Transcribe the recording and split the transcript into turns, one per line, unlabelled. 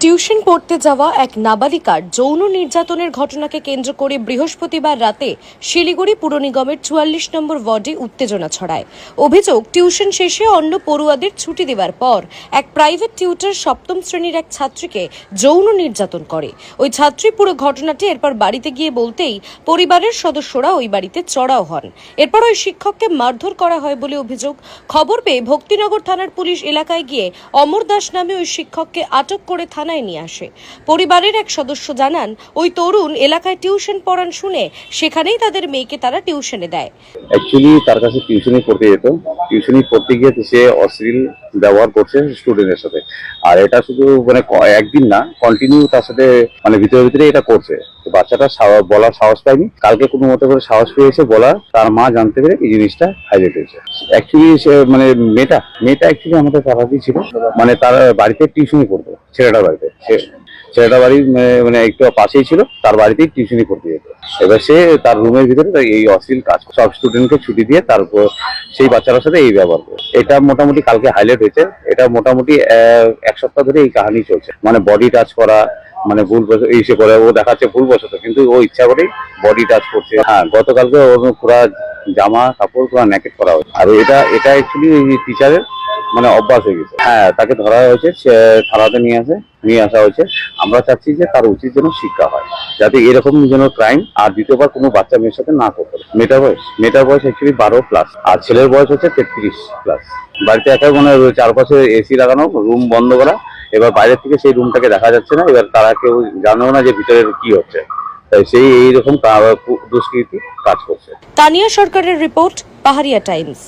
Tuition পড়তে যাওয়া এক নাবালিকার যৌন নির্যাতনের ঘটনাকে কেন্দ্র করে বৃহস্পতিবার রাতে শিলিগুড়ি পুর নিগমের চুয়াল্লিশ নম্বর ওয়ার্ডে উত্তেজনা ছড়ায়। অভিযোগ, টিউশন শেষে অন্য পড়ুয়াদের ছুটি দেওয়ার পর এক প্রাইভেট টিউটার সপ্তম শ্রেণির এক ছাত্রীকে যৌন নির্যাতন করে। ওই ছাত্রী পুরো ঘটনাটি এরপর বাড়িতে গিয়ে বলতেই পরিবারের সদস্যরা ওই বাড়িতে চড়াও হন। এরপর ওই শিক্ষককে মারধর করা হয় বলে অভিযোগ। খবর পেয়ে ভক্তিনগর থানার পুলিশ এলাকায় গিয়ে অমর দাস নামে ওই শিক্ষককে আটক করে থানায় নিয়ে আসে। পরিবারের এক সদস্য জানান, ওই তরুণ এলাকায় টিউশন পড়ান শুনে সেখানেই তাদের মেয়েকে তারা টিউশনে দেয়।
অ্যাকচুয়ালি তার কাছে টিউশনি পড়তে যেত। টিউশনি পড়তে গিয়ে সে অশ্লীল ব্যবহার করছে স্টুডেন্টের সাথে। আর এটা শুধু মানে একদিন না কন্টিনিউ তার সাথে মানে ভিতরে ভিতরে এটা করছে। তো বাচ্চাটা বলার সাহস পায়নি। কালকে কোনো মতো করে সাহস পেয়েছে বলার তার মা জানতে পেরে এই জিনিসটা হাইলাইট হয়েছে। অ্যাকচুয়ালি সে মানে মেয়েটা মেয়েটা অ্যাকচুয়ালি আমাদের পাড়াতেই ছিল। মানে তার বাড়িতে টিউশনই পড়তো, ছেলেটার বাড়িতে। ছেলেটা বাড়ি মানে- একটু পাশেই ছিল, তার বাড়িতেই টিউশনি পড়তে যেত। এবার সে তার রুমের ভিতরে এই অশ্লীল কাজ সব স্টুডেন্টকে ছুটি দিয়ে তারপর সেই বাচ্চাটার সাথে এই ব্যবহার করে। এটা মোটামুটি কালকে হাইলাইট হয়েছে। এটা মোটামুটি এক সপ্তাহ ধরে এই কাহিনী চলছে। মানে বডি টাচ করা মানে ভুল বশত ইসে করে ও দেখাচ্ছে ভুল বশত কিন্তু ও ইচ্ছা করেই বডি টাচ করছে। হ্যাঁ গতকালকে ওর পুরা জামা কাপড় পুরো ন্যাকেট করা হয়েছে। আর এটা এটা অ্যাকচুয়ালি টিচারের মানে অভ্যাস হয়ে গেছে। হ্যাঁ তাকে ধরা হয়েছে, সে থানাতে নিয়ে আসে, নিয়ে আসা হয়েছে। আমরা চাচ্ছি যে তার উচিত যেন শিক্ষা হয়, যাতে এরকম যেন ক্রাইম আর দ্বিতীয়বার কোনো বাচ্চা মেয়ের সাথে না করতে। মেয়েটার বয়স মেয়েটার বয়স অ্যাকচুয়ালি বারো প্লাস আর ছেলের বয়স হচ্ছে তেত্রিশ প্লাস বাড়িতে একাই মানে চারপাশে এসি লাগানো রুম বন্ধ করা। এবার বাইরের থেকে সেই রুমটাকে দেখা যাচ্ছে না, এবার তারা কেউ জানেও না যে ভিতরে কি হচ্ছে। তাই সেই এইরকম দুষ্কৃতি কাজ করছে।
তানিয়া সরকারের রিপোর্ট, পাহাড়িয়া টাইমস।